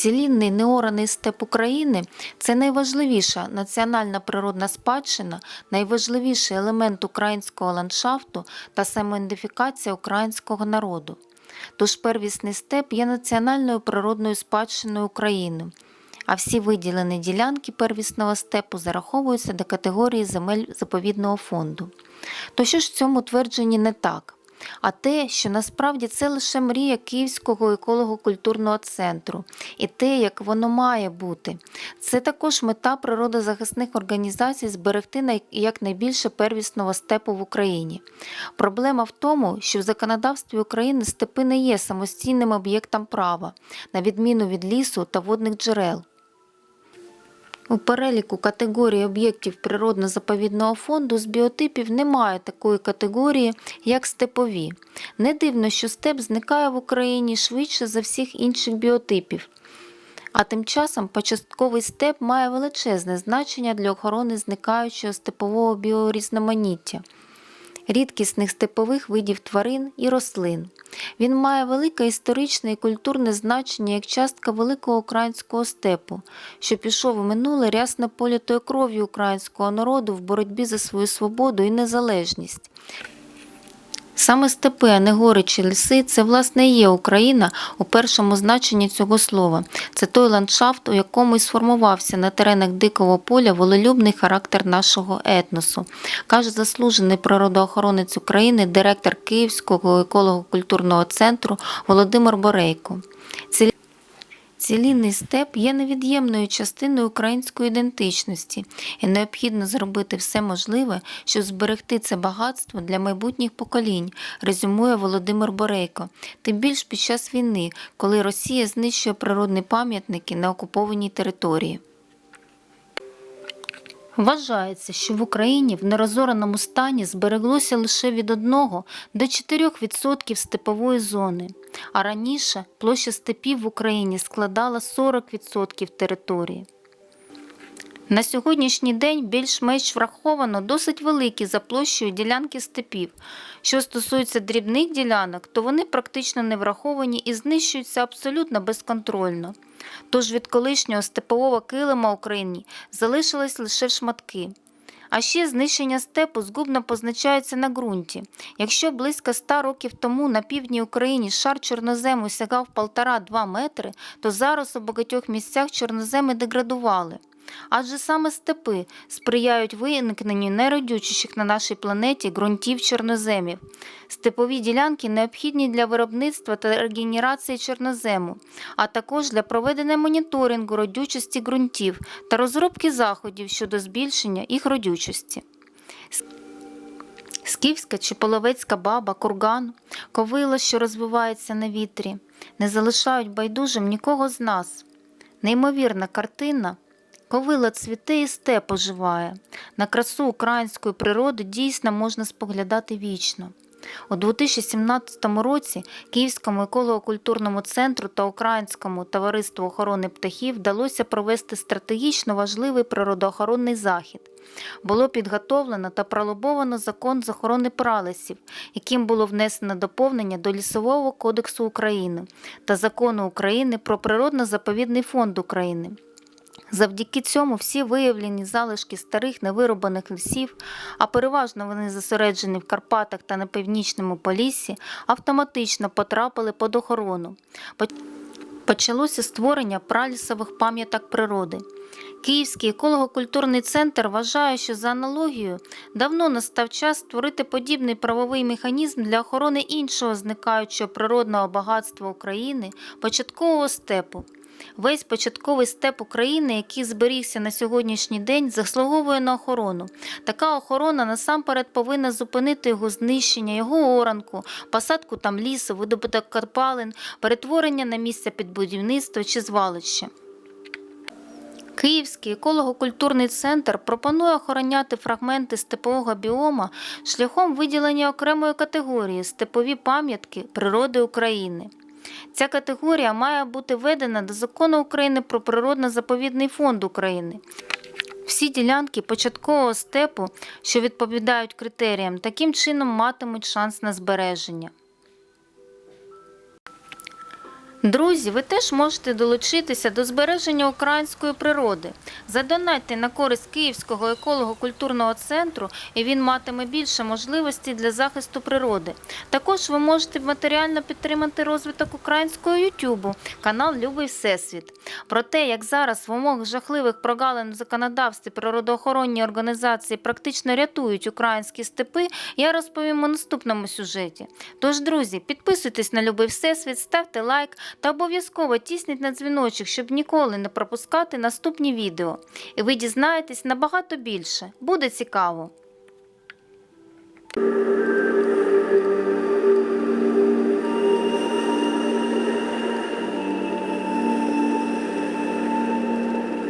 Цілінний неораний степ України це найважливіша національна природна спадщина, найважливіший елемент українського ландшафту та самоідентифікація українського народу. Тож первісний степ є національною природною спадщиною України, а всі виділені ділянки первісного степу зараховуються до категорії земель заповідного фонду. То що ж в цьому твердженні не так? А те, що насправді це лише мрія Київського еколого-культурного центру, і те, як воно має бути. Це також мета природозахисних організацій зберегти якнайбільше первісного степу в Україні. Проблема в тому, що в законодавстві України степи не є самостійним об'єктом права, на відміну від лісу та водних джерел. У переліку категорій об'єктів природно-заповідного фонду з біотипів немає такої категорії, як степові. Не дивно, що степ зникає в Україні швидше за всіх інших біотипів. А тим часом початковий степ має величезне значення для охорони зникаючого степового біорізноманіття рідкісних степових видів тварин і рослин. Він має велике історичне і культурне значення як частка великого українського степу, що пішов у минуле рясно політою кров'ю українського народу в боротьбі за свою свободу і незалежність. Саме степи, а не гори чи ліси, це власне і є Україна у першому значенні цього слова. Це той ландшафт, у якому і сформувався на теренах дикого поля волелюбний характер нашого етносу, каже заслужений природоохоронець України, директор Київського еколого-культурного центру Володимир Борейко. Ці Цілінний степ є невід'ємною частиною української ідентичності, і необхідно зробити все можливе, щоб зберегти це багатство для майбутніх поколінь, резюмує Володимир Борейко. Тим більш під час війни, коли Росія знищує природні пам'ятники на окупованій території. Вважається, що в Україні в нерозореному стані збереглося лише від 1 до 4% степової зони, а раніше площа степів в Україні складала 40% території. На сьогоднішній день більш-менш враховано досить великі за площею ділянки степів. Що стосується дрібних ділянок, то вони практично не враховані і знищуються абсолютно безконтрольно. Тож від колишнього степового килима Україні залишились лише шматки. А ще знищення степу згубно позначається на ґрунті. Якщо близько 100 років тому на півдні України шар чорнозему сягав 1,5-2 метри, то зараз у багатьох місцях чорноземи деградували. Адже саме степи сприяють виникненню найродючіших на нашій планеті ґрунтів чорноземів. Степові ділянки необхідні для виробництва та регенерації чорнозему, а також для проведення моніторингу родючості ґрунтів та розробки заходів щодо збільшення їх родючості. Скіфська чи половецька баба, курган, ковила, що розвивається на вітрі, не залишають байдужим нікого з нас. Неймовірна картина. Ковила цвіте і степ оживає. На красу української природи дійсно можна споглядати вічно. У 2017 році Київському еколого-культурному центру та Українському товариству охорони птахів вдалося провести стратегічно важливий природоохоронний захід. Було підготовлено та пролобовано закон з охорони пралесів, яким було внесено доповнення до Лісового кодексу України та закону України про природно-заповідний фонд України. Завдяки цьому всі виявлені залишки старих невиробаних лісів, а переважно вони зосереджені в Карпатах та на північному Поліссі, автоматично потрапили під охорону. Почалося створення пралісових пам'яток природи. Київський еколого-культурний центр вважає, що за аналогією давно настав час створити подібний правовий механізм для охорони іншого зникаючого природного багатства України початкового степу. Весь початковий степ України, який зберігся на сьогоднішній день, заслуговує на охорону. Така охорона насамперед повинна зупинити його знищення, його оранку, посадку там лісу, видобуток карпалин, перетворення на місце під будівництво чи звалище. Київський еколого-культурний центр пропонує охороняти фрагменти степового біома шляхом виділення окремої категорії степові пам'ятки природи України. Ця категорія має бути введена до закону України про природно-заповідний фонд України. Всі ділянки початкового степу, що відповідають критеріям, таким чином матимуть шанс на збереження. Друзі, ви теж можете долучитися до збереження української природи. Задонатьте на користь Київського еколого-культурного центру, і він матиме більше можливостей для захисту природи. Також ви можете матеріально підтримати розвиток українського Ютубу, канал Любий Всесвіт. Про те, як зараз в умовах жахливих прогалин в законодавстві природоохоронні організації практично рятують українські степи, я розповім у наступному сюжеті. Тож, друзі, підписуйтесь на Любий Всесвіт, ставте лайк та обов'язково тісніть на дзвіночок, щоб ніколи не пропускати наступні відео. І ви дізнаєтесь набагато більше. Буде цікаво.